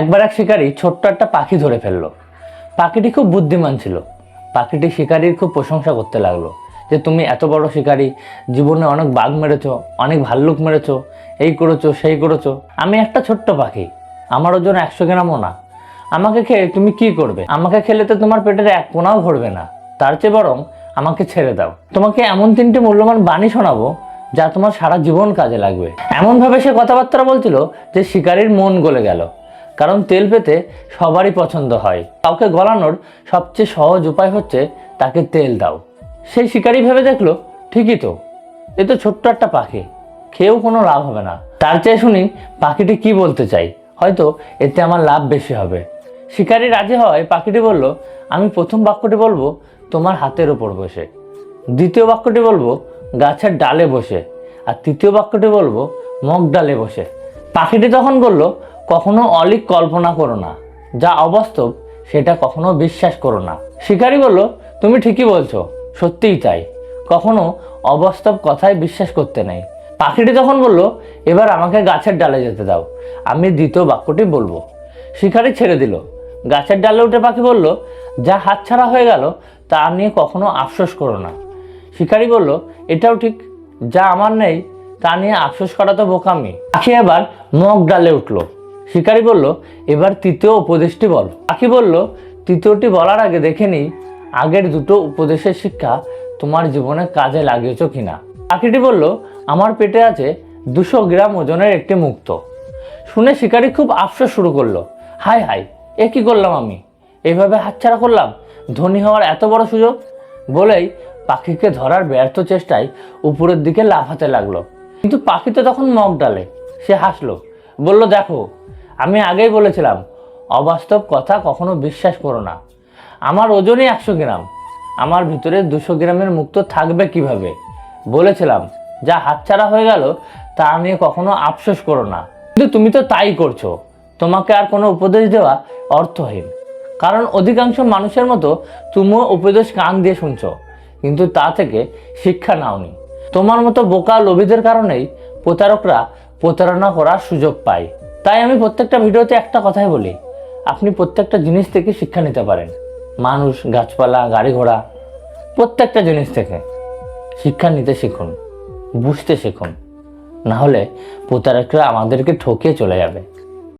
একবার এক শিকারী ছোট্ট একটা পাখি ধরে ফেলল। পাখিটি খুব বুদ্ধিমান ছিল। পাখিটি শিকারীর খুব প্রশংসা করতে লাগল যে, তুমি এত বড় শিকারী, জীবনে অনেক বাঘ মেরেছো, অনেক ভাল্লুক মেরেছো, এই করেছ, সেই করেছ। আমি একটা ছোট্ট পাখি আমার ওজন একশো গ্রামও না। আমাকে খেয়ে তুমি কি করবে? আমাকে খেলে তো তোমার পেটের এক কোনাও ভরবে না। তার চেয়ে বরং আমাকে ছেড়ে দাও। তোমাকে এমন তিনটি মূল্যবান বাণী শোনাবো যা তোমার সারা জীবন কাজে লাগবে। এমনভাবে সে কথাবার্তা বলছিল যে, শিকারীর মন গলে গেল। কারণ তেল পেতে সবারই পছন্দ হয়। কাউকে গলানোর সবচেয়ে সহজ উপায় হচ্ছে তাকে তেল দাও। সেই শিকারী ভেবে দেখল, ঠিকই তো, এ তো ছোট্ট একটা পাখি, খেয়েও কোনো লাভ হবে না। তার চেয়ে শুনি, পাখিটি কি বলতে চাই? হয়তো এতে আমার লাভ বেশি হবে। শিকারী রাজি হয় পাখিটি বলল, আমি প্রথম বাক্যটি বলব, তোমার হাতের ওপর বসে। দ্বিতীয় বাক্যটি বলব, গাছের ডালে বসে। আর তৃতীয় বাক্যটি বলব মগ ডালে বসে। পাখিটি তখন বলল কখনো অলিক কল্পনা করো না। যা অবাস্তব, সেটা কখনো বিশ্বাস করো না। শিকারী বলল, তুমি ঠিকই বলছো, সত্যিই তাই। কখনো অবাস্তব কথায় বিশ্বাস করতে নেই। পাখিটি তখন বলল, এবার আমাকে গাছের ডালে যেতে দাও, আমি দ্বিতীয় বাক্যটি বলব। শিকারি ছেড়ে দিল। গাছের ডালে উঠে পাখি বলল, যা হাতছাড়া হয়ে গেল, তা নিয়ে কখনো আফসোস করো না। শিকারি বলল, এটাও ঠিক, যা আমার নেই, তা নিয়ে আফসোস করা তো বোকামি। পাখি এবার মগ ডালে উঠল। শিকারি বলল, এবার তৃতীয় উপদেশটি বল। পাখি বলল, তৃতীয়টি বলার আগে দেখে নিই, আগের দুটো উপদেশের শিক্ষা তোমার জীবনে কাজে লাগিয়েছো কিনা? পাখিটি বলল, আমার পেটে আছে দুশো গ্রাম ওজনের একটি মুক্ত। শুনে শিকারি খুব আফসোস শুরু করল হাই হাই এ কি করলাম আমি? এইভাবে হাতছাড়া করলাম? ধনী হওয়ার এত বড় সুযোগ? বলেই পাখিকে ধরার ব্যর্থ চেষ্টায় উপরের দিকে লাফাতে লাগল। কিন্তু পাখি তো তখন মগ ডালে, সে হাসলো বলল, দেখো, আমি আগেই বলেছিলাম, অবাস্তব কথা কখনো বিশ্বাস করো না। আমার ওজনই একশো গ্রাম, আমার ভিতরে দুশো গ্রামের মুক্ত থাকবে কীভাবে? বলেছিলাম, যা হাতছাড়া হয়ে গেল, তা নিয়ে কখনো আফসোস করো না। কিন্তু তুমি তো তাই করছ। তোমাকে আর কোনো উপদেশ দেওয়া অর্থহীন। কারণ অধিকাংশ মানুষের মতো তুমিও উপদেশ কান দিয়ে শুনছ, কিন্তু তা থেকে শিক্ষা নাওনি। তোমার মতো বোকা লোভীদের কারণেই প্রতারকরা প্রতারণা করার সুযোগ পায় তাই আমি প্রত্যেকটা ভিডিওতে একটা কথাই বলি। আপনি প্রত্যেকটা জিনিস থেকে শিক্ষা নিতে পারেন। মানুষ, গাছপালা, গাড়ি ঘোড়া, প্রত্যেকটা জিনিস থেকে শিক্ষা নিতে শিখুন, বুঝতে শিখুন। না হলে প্রতারকরা আমাদেরকে ঠকিয়ে চলে যাবে।